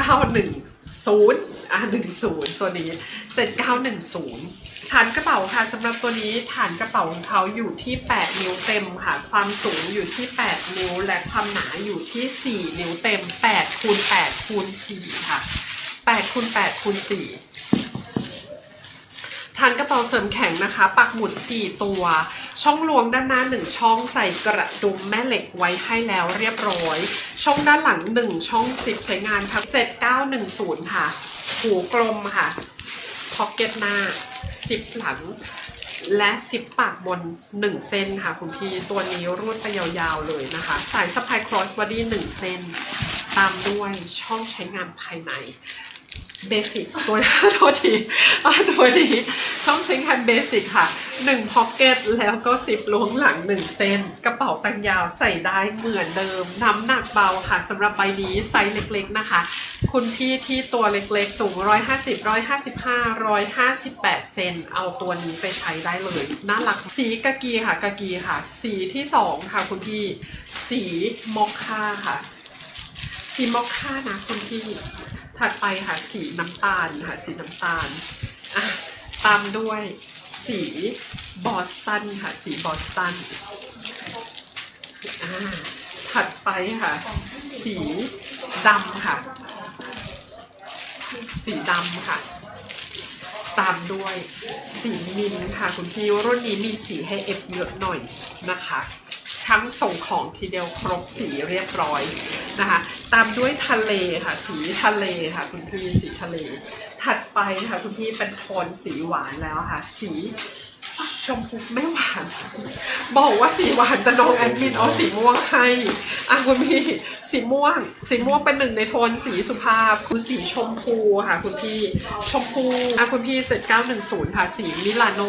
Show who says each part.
Speaker 1: อะ10ตัวนี้7910ฐานกระเป๋าค่ะสำหรับตัวนี้ฐานกระเป๋าของเขาอยู่ที่ 8 นิ้วเต็มค่ะ ความสูงอยู่ที่ 8 นิ้ว และความหนาอยู่ที่ 4 นิ้วเต็ม8คูณ8คูณ4ค่ะ8คูณ8คูณ4 ฐานกระเป๋าเสริมแข็งนะคะ ปักหมุด 4 ตัว ช่องลวงด้านหน้า 1 ช่องใส่กระดุมแม่เหล็กไว้ให้แล้วเรียบร้อย ช่องด้านหลัง 1 ช่อง 10 ใช้งานค่ะ7910 ค่ะ หูกลมค่ะพ็อกเก็ตหน้า 10 หลัง และซิปปากบน 1 เส้นค่ะคุณพี่ ตัวนี้รูดไปยาวๆเลยนะคะ สายสะพายครอสบอดี้1เส้น ตามด้วยช่องใช้งานภายใน เบสิกตัวโทษทีอะตัวนี้ช่องใช้งานเบสิกค่ะ1พ็อกเก็ตแล้วก็สิบล้วงหลัง 1 เส้น กระเป๋าตังยาวใส่ได้เหมือนเดิม น้ำหนักเบาค่ะสำหรับใบนี้ไซส์เล็กๆนะคะ คุณพี่ที่ตัวเล็กๆ สูง 150 155 158 เซนเอาตัวนี้ไปใช้ได้เลย น่ารักสีกะกีค่ะกะกีค่ะ สีที่ 2 ค่ะคุณพี่ สีมอคค่าค่ะ สีมอคค่านะคุณพี่ ถัดไปค่ะสีน้ำตาลค่ะสีน้ำตาล ตามด้วยสีบอสตันค่ะสีบอสตันถัดไปค่ะ สีดำค่ะ สีดำค่ะ ตามด้วยสีมินค่ะ คุณพี่รุ่นนี้มีสีให้เอฟเยอะหน่อยนะคะ ช่างส่งของทีเดียวครบสีเรียบร้อยนะคะ ตามด้วยทะเลค่ะ สีทะเลค่ะ คุณพี่สีทะเล ถัดไปค่ะคุณพี่เป็นโทนสีหวานแล้วค่ะ สีชมพูไม่หวาน บอกว่าสีหวานแต่น้องแอดมินเอาสีม่วงให้อะคุณพี่สีม่วง สีม่วงเป็นหนึ่งในโทนสีสุภาพคือสีชมพูค่ะ คุณพี่ชมพูอะคุณพี่7910ค่ะ สีมิลานโน